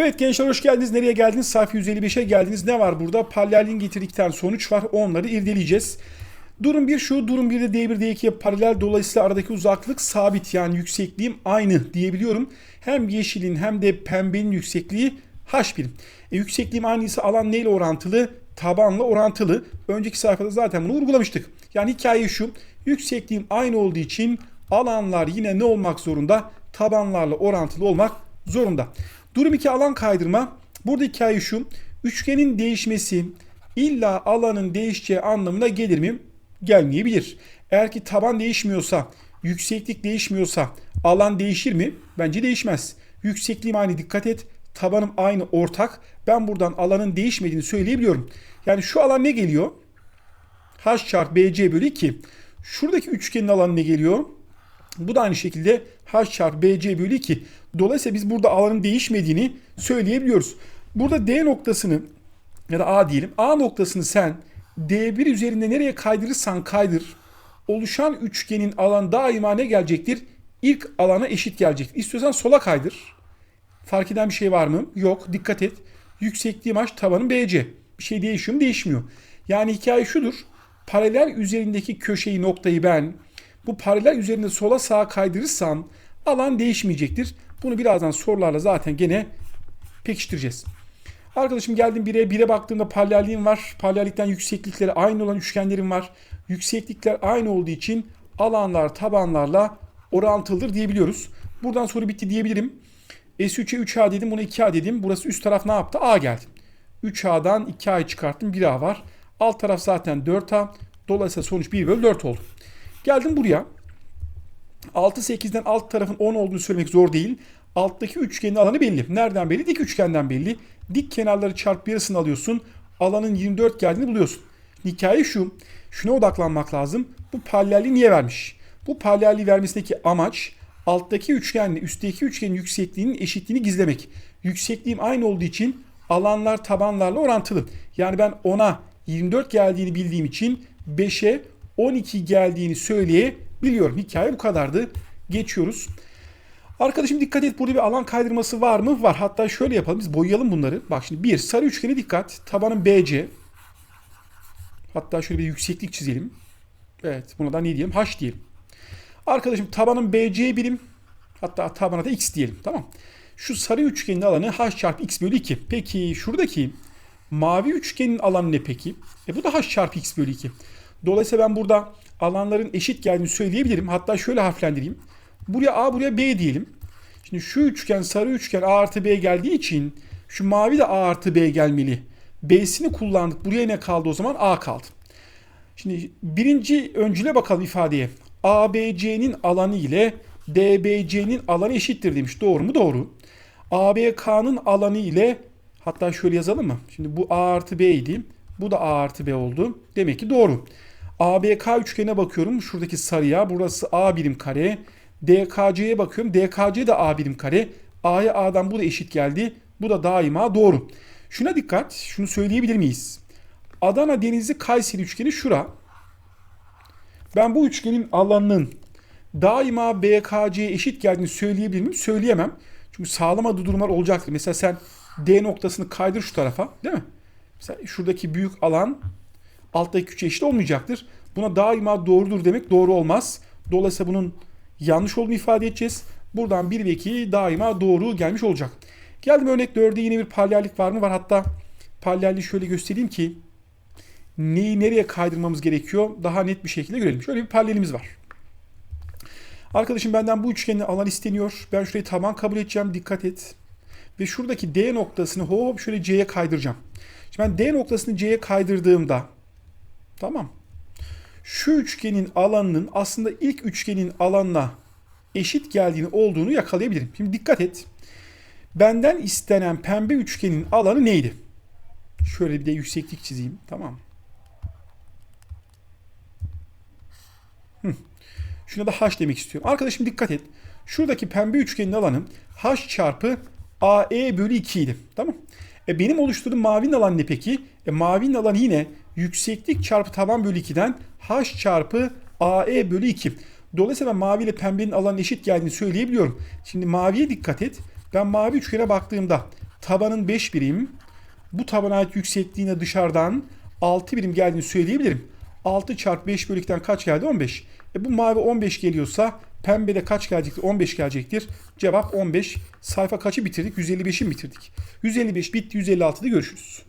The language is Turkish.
Evet gençler hoş geldiniz. Nereye geldiniz? Sayfa 155'e geldiniz. Ne var burada? Paralelliğin getirdikten sonuç var. Onları irdeleyeceğiz. Durum 1 şu. Durum 1'de D1 D2'ye paralel. Dolayısıyla aradaki uzaklık sabit. Yani yüksekliğim aynı diyebiliyorum. Hem yeşilin hem de pembenin yüksekliği h1. E, yüksekliğim aynıysa alan neyle orantılı? Tabanla orantılı. Önceki sayfada zaten bunu vurgulamıştık. Yani hikaye şu. Yüksekliğim aynı olduğu için alanlar yine ne olmak zorunda? Tabanlarla orantılı olmak zorunda. Durum 2 alan kaydırma. Burada hikaye şu. Üçgenin değişmesi illa alanın değişeceği anlamına gelir mi? Gelmeyebilir. Eğer ki taban değişmiyorsa, yükseklik değişmiyorsa alan değişir mi? Bence değişmez. Yüksekliğim aynı dikkat et. Tabanım aynı ortak. Ben buradan alanın değişmediğini söyleyebiliyorum. Yani şu alan ne geliyor? H çarpı BC bölü 2. Şuradaki üçgenin alanı ne geliyor? Bu da aynı şekilde H çarpı BC bölü 2. Dolayısıyla biz burada alanın değişmediğini söyleyebiliyoruz. Burada D noktasını ya da A diyelim. A noktasını sen D1 üzerinde nereye kaydırırsan kaydır. Oluşan üçgenin alan daima ne gelecektir? İlk alana eşit gelecektir. İstiyorsan sola kaydır. Fark eden bir şey var mı? Yok. Dikkat et. Yüksekliğim H tabanım BC. Bir şey değişiyor mu? Değişmiyor. Yani hikaye şudur. Paralel üzerindeki köşeyi noktayı ben bu paralel üzerinde sola sağa kaydırırsam alan değişmeyecektir. Bunu birazdan sorularla zaten gene pekiştireceğiz. Arkadaşım geldim 1'e. 1'e baktığımda paralelliğim var. Paralellikten yükseklikleri aynı olan üçgenlerim var. Yükseklikler aynı olduğu için alanlar tabanlarla orantılıdır diyebiliyoruz. Buradan soru bitti diyebilirim. S3'e 3A dedim. Buna 2A dedim. Burası üst taraf ne yaptı? A geldi. 3A'dan 2A'yı çıkarttım. 1A var. Alt taraf zaten 4A. Dolayısıyla sonuç 1 bölü 4 oldu. Geldim buraya. 6 8'den alt tarafın 10 olduğunu söylemek zor değil. Alttaki üçgenin alanı belli. Nereden belli? Dik üçgenden belli. Dik kenarları çarp yarısını alıyorsun. Alanın 24 geldiğini buluyorsun. Hikaye şu. Şuna odaklanmak lazım. Bu paralelliği niye vermiş? Bu paralelliği vermesindeki amaç alttaki üçgenle üstteki üçgenin yüksekliğinin eşitliğini gizlemek. Yüksekliğim aynı olduğu için alanlar tabanlarla orantılı. Yani ben 10'a 24 geldiğini bildiğim için 5'e 12 geldiğini söyleyebiliyorum. Hikaye bu kadardı. Geçiyoruz. Arkadaşım dikkat et burada bir alan kaydırması var mı? Var. Hatta şöyle yapalım. Biz boyayalım bunları. Bak şimdi bir sarı üçgene dikkat. Tabanın BC. Hatta şöyle bir yükseklik çizelim. Evet. Buna da ne diyelim? H diyelim. Arkadaşım tabanın BC birim. Hatta tabana da X diyelim. Tamam. Şu sarı üçgenin alanı H çarpı X bölü 2. Peki şuradaki mavi üçgenin alanı ne peki? E bu da H çarpı X bölü 2. Dolayısıyla ben burada alanların eşit geldiğini söyleyebilirim. Hatta şöyle harflendireyim. Buraya A buraya B diyelim. Şimdi şu üçgen sarı üçgen A artı B geldiği için şu mavi de A artı B gelmeli. B'sini kullandık. Buraya ne kaldı o zaman? A kaldı. Şimdi birinci öncüle bakalım ifadeye. ABC'nin alanı ile DBC'nin alanı eşittir demiş. Doğru mu? Doğru. ABK'nın alanı ile hatta şöyle yazalım mı? Şimdi bu A artı B idi. Bu da A artı B oldu. Demek ki doğru. ABK üçgenine bakıyorum. Şuradaki sarıya. Burası A birim kare. DKC'ye bakıyorum. DKC de A birim kare. A'ya A'dan bu da eşit geldi. Bu da daima doğru. Şuna dikkat. Şunu söyleyebilir miyiz? Adana Denizli Kayseri üçgeni şura. Ben bu üçgenin alanının daima BKC'ye eşit geldiğini söyleyebilir miyim? Söyleyemem. Çünkü sağlamadığı durumlar olacaktır. Mesela sen D noktasını kaydır şu tarafa değil mi? Mesela şuradaki büyük alan alttaki küçüğe eşit olmayacaktır. Buna daima doğrudur demek doğru olmaz. Dolayısıyla bunun yanlış olduğunu ifade edeceğiz. Buradan 1 ve 2 daima doğru gelmiş olacak. Geldim örnek 4'e yine bir paralellik var mı? Var hatta paralelliği şöyle göstereyim ki neyi nereye kaydırmamız gerekiyor daha net bir şekilde görelim. Şöyle bir paralelimiz var. Arkadaşım benden bu üçgenin alan isteniyor. Ben şurayı taban kabul edeceğim. Dikkat et. Ve şuradaki D noktasını hop şöyle C'ye kaydıracağım. Şimdi ben D noktasını C'ye kaydırdığımda tamam. Şu üçgenin alanının aslında ilk üçgenin alanına eşit geldiğini olduğunu yakalayabilirim. Şimdi dikkat et. Benden istenen pembe üçgenin alanı neydi? Şöyle bir de yükseklik çizeyim. Tamam. Hı. Şuna da h demek istiyorum. Arkadaşım dikkat et. Şuradaki pembe üçgenin alanı h çarpı AE bölü 2 idi. Tamam. E benim oluşturduğum mavinin alanı ne peki? E mavinin alanı yine yükseklik çarpı taban bölü 2'den h çarpı AE bölü 2. Dolayısıyla ben mavi ile pembenin alanı eşit geldiğini söyleyebiliyorum. Şimdi maviye dikkat et. Ben mavi üçgene baktığımda tabanın 5 birim. Bu tabana ait yüksekliğine dışarıdan 6 birim geldiğini söyleyebilirim. 6 çarpı 5 bölü 2'den kaç geldi? 15. E bu mavi 15 geliyorsa pembede kaç gelecektir? 15 gelecektir. Cevap 15. Sayfa kaçı bitirdik? 155'i mi bitirdik? 155 bitti. 156'da görüşürüz.